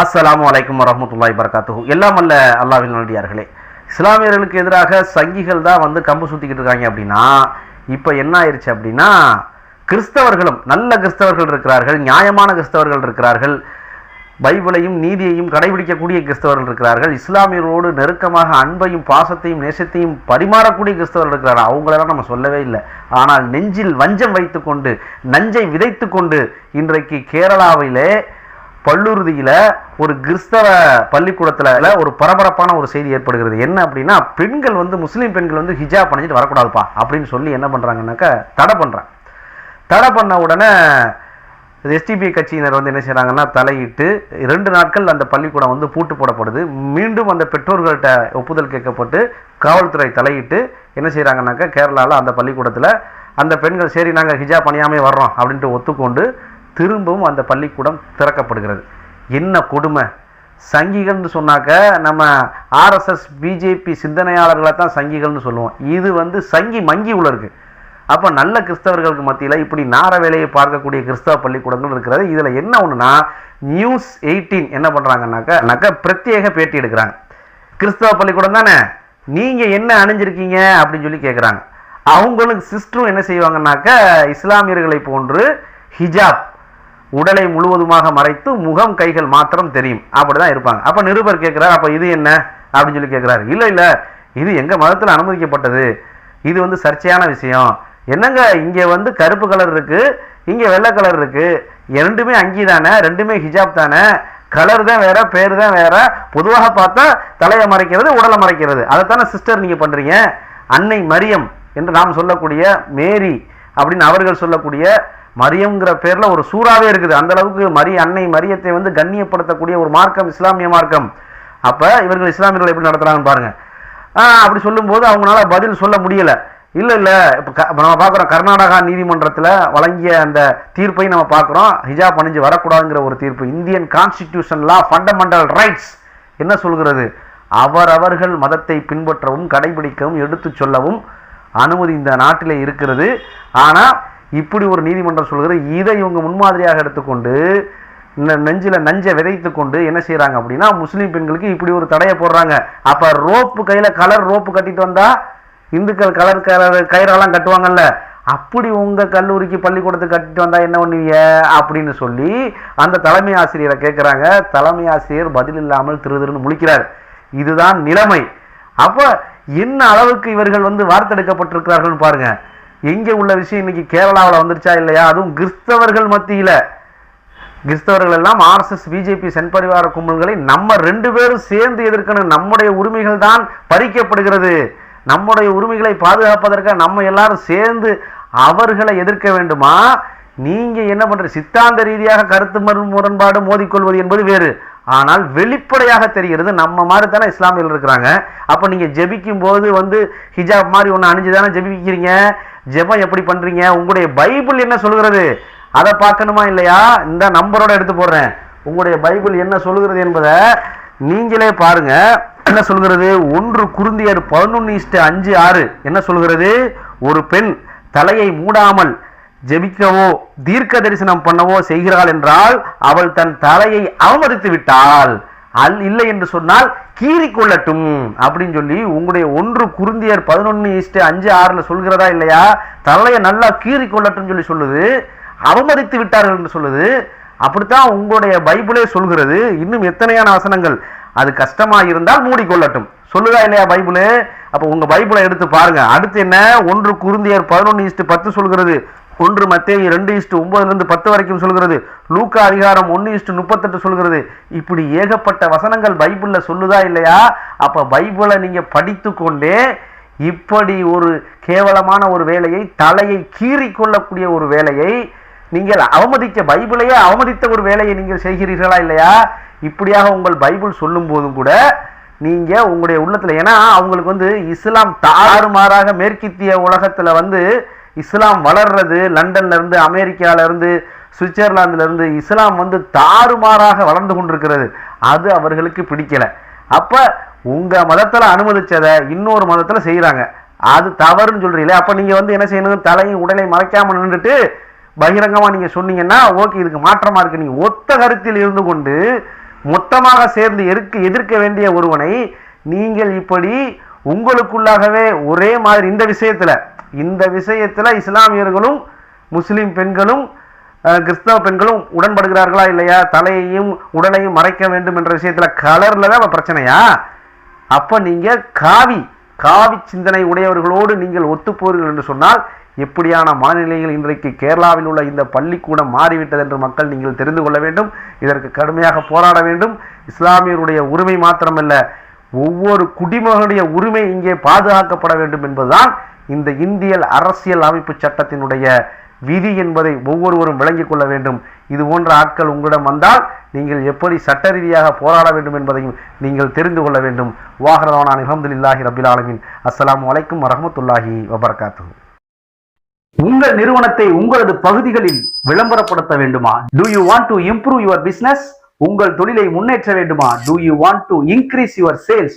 அஸ்ஸலாமு வலைக்கம் வரமத்துல்லாய் வரகாத்துஹு எல்லாம் அல்ல அல்லாவின் நல்லடியார்களே இஸ்லாமியர்களுக்கு எதிராக சங்கிகள் தான் வந்து கம்பு சுத்திக்கிட்டு இருக்காங்க அப்படின்னா இப்போ என்ன ஆயிடுச்சு அப்படின்னா கிறிஸ்தவர்களும் நல்ல கிறிஸ்தவர்கள் இருக்கிறார்கள் நியாயமான கிறிஸ்தவர்கள் இருக்கிறார்கள் பைபிளையும் நீதியையும் கடைபிடிக்கக்கூடிய கிறிஸ்தவர்கள் இருக்கிறார்கள் இஸ்லாமியரோடு நெருக்கமாக அன்பையும் பாசத்தையும் நேசத்தையும் பரிமாறக்கூடிய கிறிஸ்தவர்கள் இருக்கிறார்கள். அவங்களெல்லாம் நம்ம சொல்லவே இல்லை. ஆனால் நெஞ்சில் வஞ்சம் வைத்துக்கொண்டு நஞ்சை விதைத்துக்கொண்டு இன்றைக்கு கேரளாவிலே பல்லுறுதியில் ஒரு கிறிஸ்தவ பள்ளிக்கூடத்தில் ஒரு பரபரப்பான ஒரு செய்தி ஏற்படுகிறது. என்ன அப்படின்னா பெண்கள் வந்து முஸ்லீம் பெண்கள் வந்து ஹிஜாப் பண்ணிட்டு வரக்கூடாதுப்பா அப்படின்னு சொல்லி என்ன பண்ணுறாங்கன்னாக்கா தடை பண்ணுறாங்க தடை பண்ண உடனே எஸ்டிபி கட்சியினர் வந்து என்ன செய்கிறாங்கன்னா தலையிட்டு ரெண்டு நாட்கள் அந்த பள்ளிக்கூடம் வந்து பூட்டு போடப்படுது. மீண்டும் அந்த பெற்றோர்கள்ட்ட ஒப்புதல் கேட்கப்பட்டு காவல்துறை தலையிட்டு என்ன செய்கிறாங்கன்னாக்கா கேரளாவில் அந்த பள்ளிக்கூடத்தில் அந்த பெண்கள் சரி நாங்கள் ஹிஜாப் பண்ணியாமே வர்றோம் அப்படின்ட்டு ஒத்துக்கொண்டு திரும்பவும் அந்த பள்ளிக்கூடம் திறக்கப்படுகிறது. என்ன கொடுமை? சங்கிகள்னு சொன்னாக்க நம்ம ஆர்எஸ்எஸ் பிஜேபி சிந்தனையாளர்களை தான் சங்கிகள்னு சொல்லுவோம். இது வந்து சங்கி மங்கி உள்ள இருக்கு. அப்போ நல்ல கிறிஸ்தவர்களுக்கு மத்தியில் இப்படி நார வேலையை பார்க்கக்கூடிய கிறிஸ்தவ பள்ளிக்கூடங்கள் இருக்கிறது. இதில் என்ன ஒன்றுனா நியூஸ் எயிட்டீன் என்ன பண்ணுறாங்கனாக்கா நக்க பிரத்யேக பேட்டி எடுக்கிறாங்க. கிறிஸ்தவ பள்ளிக்கூடம் தானே? நீங்கள் என்ன அணிஞ்சிருக்கீங்க? அப்படின்னு சொல்லி கேட்குறாங்க அவங்களுக்கு சிஸ்டரும் என்ன செய்வாங்கனாக்கா இஸ்லாமியர்களை போன்று ஹிஜாப் உடலை முழுவதுமாக மறைத்து முகம் கைகள் மாத்திரம் தெரியும். அப்படிதான் இருப்பாங்க. அப்ப நிருபர் கேட்கிறார் அப்ப இது என்ன? அப்படின்னு சொல்லி கேட்கிறாரு. இல்ல இல்ல இது எங்க மதத்துல அனுமதிக்கப்பட்டது. இது வந்து சர்ச்சையான விஷயம். என்னங்க இங்க வந்து கருப்பு கலர் இருக்கு இங்க வெள்ளை கலர் இருக்கு. ரெண்டுமே அங்கி தானே ரெண்டுமே ஹிஜாப் தானே. கலர் தான் வேற பேர் தான் வேற. பொதுவாக பார்த்தா தலையை மறைக்கிறது உடலை மறைக்கிறது. அதைத்தானே சிஸ்டர் நீங்க பண்றீங்க? அன்னை மரியம் என்று நாம் சொல்லக்கூடிய மேரி அப்படின்னு அவர்கள் சொல்லக்கூடிய மரியம்ங்கிற பேர்ல ஒரு சூறாவே இருக்குது. அந்த அளவுக்கு மரிய அன்னை மரியத்தை வந்து கண்ணியப்படுத்தக்கூடிய ஒரு மார்க்கம் இஸ்லாமிய மார்க்கம். அப்ப இவர்கள் இஸ்லாமியர்கள் எப்படி நடத்துறாங்கன்னு பாருங்க. அப்படி சொல்லும்போது அவங்களால பதில் சொல்ல முடியல. இல்ல இல்ல இப்ப க- நம்ம பார்க்குறோம் கர்நாடகா நீதிமன்றத்துல வழங்கிய அந்த தீர்ப்பை நம்ம பார்க்குறோம். ஹிஜாப் அணிஞ்சு வரக்கூடாதுங்கிற ஒரு தீர்ப்பு. Indian constitution law fundamental rights என்ன சொல்கிறது? அவரவர்கள் மதத்தை பின்பற்றவும் கடைபிடிக்கவும் எடுத்துச் சொல்லவும் அனுமதி இந்த நாட்டில் இருக்கிறது. ஆனால் இப்படி ஒரு நீதிமன்றம் சொல்கிற இதை இவங்க முன்மாதிரியாக எடுத்துக்கொண்டு நெஞ்சில் நஞ்சை விதைத்து கொண்டு என்ன செய்கிறாங்க அப்படின்னா முஸ்லீம் பெண்களுக்கு இப்படி ஒரு தடையை போடுறாங்க. அப்போ ரோப்பு கையில் கலர் ரோப்பு கட்டிட்டு வந்தால் இந்துக்கள் கலர் கலர் கயிறெல்லாம் கட்டுவாங்கல்ல. அப்படி உங்கள் கல்லூரிக்கு பள்ளிக்கூடத்துக்கு கட்டிட்டு வந்தால் என்ன பண்ணுவீங்க? அப்படின்னு சொல்லி அந்த தலைமை ஆசிரியரை கேட்குறாங்க தலைமை ஆசிரியர் பதில் இல்லாமல் திரு திருன்னு முழிக்கிறார். இதுதான் நிலைமை. அப்போ என்ன அளவுக்கு இவர்கள் வந்து வார்த்தெடுக்கப்பட்டிருக்கிறார்கள் பாருங்க. எங்கே உள்ள விஷயம் இன்னைக்கு கேரளாவில் வந்துருச்சா இல்லையா? அதுவும் கிறிஸ்தவர்கள் மத்தியில். கிறிஸ்தவர்கள் எல்லாம் ஆர்எஸ்எஸ் பிஜேபி சென்பரிவார கும்பல்களை நம்ம ரெண்டு பேரும் சேர்ந்து எதிர்க்கணும். நம்முடைய உரிமைகள் தான் பறிக்கப்படுகிறது. நம்முடைய உரிமைகளை பாதுகாப்பதற்காக நம்ம எல்லாரும் சேர்ந்து அவர்களை எதிர்க்க வேண்டுமா? நீங்கள் என்ன பண்ணுற சித்தாந்த ரீதியாக கருத்து மறு- முரண்பாடு மோதிக்கொள்வது என்பது வேறு. ஆனால் வெளிப்படையாக தெரிகிறது நம்ம மாதிரி தானே இஸ்லாமியில் இருக்கிறாங்க. அப்போ நீங்கள் ஜெபிக்கும் போது வந்து ஹிஜாப் மாதிரி ஒன்று அணிஞ்சு தானே ஜெபிக்கிறீங்க? ஜெபம் எப்படி பண்ணுறீங்க உங்களுடைய பைபிள் என்ன சொல்கிறது அதை பார்க்கணுமா இல்லையா? இந்த நம்பரோட எடுத்து போடுறேன். உங்களுடைய பைபிள் என்ன சொல்கிறது என்பதை நீங்களே பாருங்க. என்ன சொல்கிறது ஒன்று குருந்தியர் பதினொன்று இஷ்டு அஞ்சு ஆறு. என்ன சொல்கிறது ஒரு பெண் தலையை மூடாமல் ஜெபிக்கவோ தீர்க்க தரிசனம் பண்ணவோ செய்கிறாள் என்றால் அவள் தன் தலையை அவமதித்து விட்டாள். அல் இல்லை என்று சொன்னால் கீறி கொள்ளட்டும் அப்படின்னு சொல்லி உங்களுடைய ஒன்று குருந்தியர் பதினொன்று ஈஸ்ட்டு அஞ்சு ஆறில் சொல்கிறதா இல்லையா? தலையை நல்லா கீறி கொள்ளட்டும் சொல்லி சொல்லுது. அவமதித்து விட்டார்கள் என்று சொல்லுது. அப்படித்தான் உங்களுடைய பைபிளே சொல்கிறது. இன்னும் எத்தனையான வசனங்கள்? அது கஷ்டமா இருந்தால் மூடிக்கொள்ளட்டும் சொல்லுதா இல்லையா பைபிளு? அப்போ உங்கள் பைபிளை எடுத்து பாருங்க. அடுத்து என்ன? ஒன்று குருந்தியர் பதினொன்று ஈஸ்ட்டு பத்து சொல்கிறது. ஒன்று மத்திய ரெண்டு இஸ்டு ஒன்பதுலேருந்து பத்து வரைக்கும் சொல்கிறது. லூக்கா அதிகாரம் ஒன்று இஸ்டு முப்பத்தெட்டு சொல்கிறது. இப்படி ஏகப்பட்ட வசனங்கள் பைபிளில் சொல்லுதா இல்லையா? அப்போ பைபிளை நீங்கள் படித்து கொண்டே இப்படி ஒரு கேவலமான ஒரு வேலையை தலையை கீறி கொள்ளக்கூடிய ஒரு வேலையை நீங்கள் அவமதிக்க பைபிளையே அவமதித்த ஒரு வேலையை நீங்கள் செய்கிறீர்களா இல்லையா? இப்படியாக உங்கள் பைபிள் சொல்லும் போதும் கூட நீங்கள் உங்களுடைய உள்ளத்தில் ஏன்னா அவங்களுக்கு வந்து இஸ்லாம் தாறுமாறாக மேற்கித்திய உலகத்தில் வந்து இஸ்லாம் வளர்றது லண்டன்ல இருந்து அமெரிக்கால இருந்து சுவிட்சர்லாந்துல இருந்து இஸ்லாம் வந்து தாறுமாறாக வளர்ந்து கொண்டிருக்கிறது. அது அவர்களுக்கு பிடிக்கல. அப்ப உங்க மதத்துல அனுமதிச்சதை இன்னொரு மதத்துல செய்யறாங்க அது தவறுன்னு சொல்றீங்களே அப்ப நீங்க வந்து என்ன செய்யணும்? தலையும் உடலை மறைக்காம நின்றுட்டு பகிரங்கமா நீங்க சொன்னீங்கன்னா ஓகே இதுக்கு மாற்றமா இருக்கு. நீங்க ஒத்த கருத்தில் இருந்து கொண்டு மொத்தமாக சேர்ந்து எதிர்க்க எதிர்க்க வேண்டிய ஒருவனை நீங்கள் இப்படி உங்களுக்குள்ளாகவே ஒரே மாதிரி இந்த விஷயத்துல இந்த விஷயத்தில் இஸ்லாமியர்களும் முஸ்லீம் பெண்களும் கிறிஸ்தவ பெண்களும் உடன்படுகிறார்களா இல்லையா? தலையையும் உடலையும் மறைக்க வேண்டும் என்ற விஷயத்தில் கலர்ல தான் பிரச்சனையா? அப்போ நீங்கள் காவி காவி சிந்தனை உடையவர்களோடு நீங்கள் ஒத்துப்போர்கள் என்று சொன்னால் எப்படியான மனநிலையில் இன்றைக்கு கேரளாவில் உள்ள இந்த பள்ளிக்கூடம் மாறிவிட்டது என்று மக்கள் நீங்கள் தெரிந்து கொள்ள வேண்டும் இதற்கு கடுமையாக போராட வேண்டும். இஸ்லாமியருடைய உரிமை மாத்திரமல்ல ஒவ்வொரு குடிமகனுடைய உரிமை இங்கே பாதுகாக்கப்பட வேண்டும் என்பதுதான் இந்த இந்தியல் அரசியல் அமைப்பு சட்டத்தினுடைய விதி என்பதை ஒவ்வொருவரும் விளங்கிக் கொள்ள வேண்டும். இது போன்ற ஆட்கள் உங்களிடம் வந்தால் நீங்கள் எப்படி சட்ட ரீதியாக போராட வேண்டும் என்பதையும் நீங்கள் தெரிந்து கொள்ள வேண்டும். வாகரவானான் அலமதுல்லாஹி ரபில் ஆலமின். அஸ்ஸலாமு வலைக்கும் வரமத்துல்லாஹி வபரகாத்துஹு. உங்கள் நிறுவனத்தை உங்களது பகுதிகளில் விளம்பரப்படுத்த வேண்டுமா? Do you want to improve your business உங்கள் தொழிலை முன்னேற்ற வேண்டுமா? Do you want to increase your sales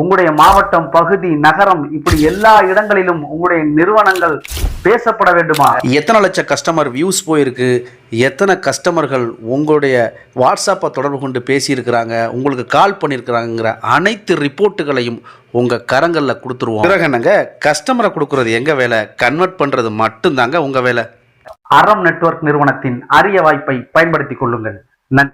உங்களுடைய மாவட்டம் பகுதி நகரம் இப்படி எல்லா இடங்களிலும் உங்களுடைய நிறுவனங்கள் பேசப்பட வேண்டுமா? எத்தனை லட்சம் கஸ்டமர் வியூஸ் போயிருக்கு? எத்தனை கஸ்டமர்கள் உங்களுடைய வாட்ஸ்அப்பை தொடர்பு கொண்டு பேசியிருக்கிறாங்க? உங்களுக்கு கால் பண்ணியிருக்கிறாங்கிற அனைத்து ரிப்போர்ட்டுகளையும் உங்கள் கரங்களில் கொடுத்துருவோம். பிறகு என்னங்க? கஸ்டமரை கொடுக்குறது எங்கள் வேலை? கன்வெர்ட் பண்ணுறது மட்டும்தாங்க உங்கள் வேலை. அறம் நெட்வொர்க் நிறுவனத்தின் அரிய வாய்ப்பை பயன்படுத்திக் கொள்ளுங்கள். நன்றி.